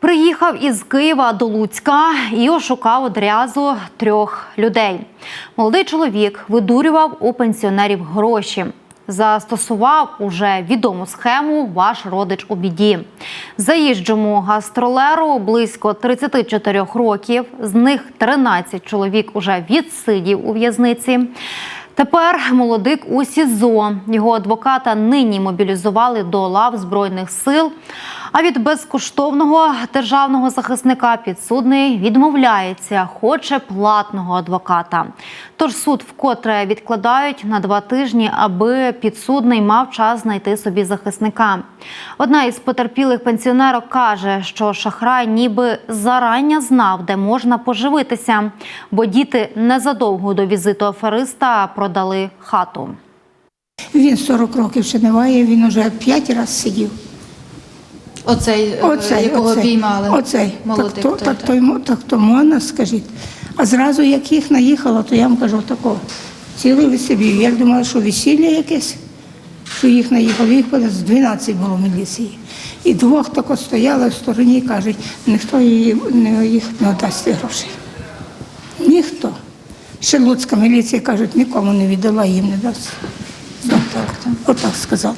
Приїхав із Києва до Луцька і ошукав одразу трьох людей. Молодий чоловік видурював у пенсіонерів гроші. Застосував уже відому схему ваш родич у біді. Заїжджому гастролеру близько 34 років. З них 13 чоловік уже відсидів у в'язниці. Тепер молодик у СІЗО. Його адвоката нині мобілізували до лав збройних сил. А від безкоштовного державного захисника підсудний відмовляється, хоче платного адвоката. Тож суд вкотре відкладають на два тижні, аби підсудний мав час знайти собі захисника. Одна із потерпілих пенсіонерок каже, що шахрай ніби зарання знав, де можна поживитися, бо діти незадовго до візиту афериста продали хату. Він 40 років ще не має, він уже 5 разів сидів. Оцей, е, Оцей, якого оцей, піймали. Оцей. Молодик. так, то, той, так, так. то, так то можна, скажіть. А зразу, як їх наїхало, то я вам кажу тако. Цілий весілля. Я думала, що весілля якесь, що їх наїхало. Їх з 12 було в міліції. І двох тако стояли в стороні і кажуть, ніхто її, не, їх не дасть грошей. Ніхто. Ще Луцька міліція кажуть, нікому не віддала, їм не дасть. Отак, отак сказали.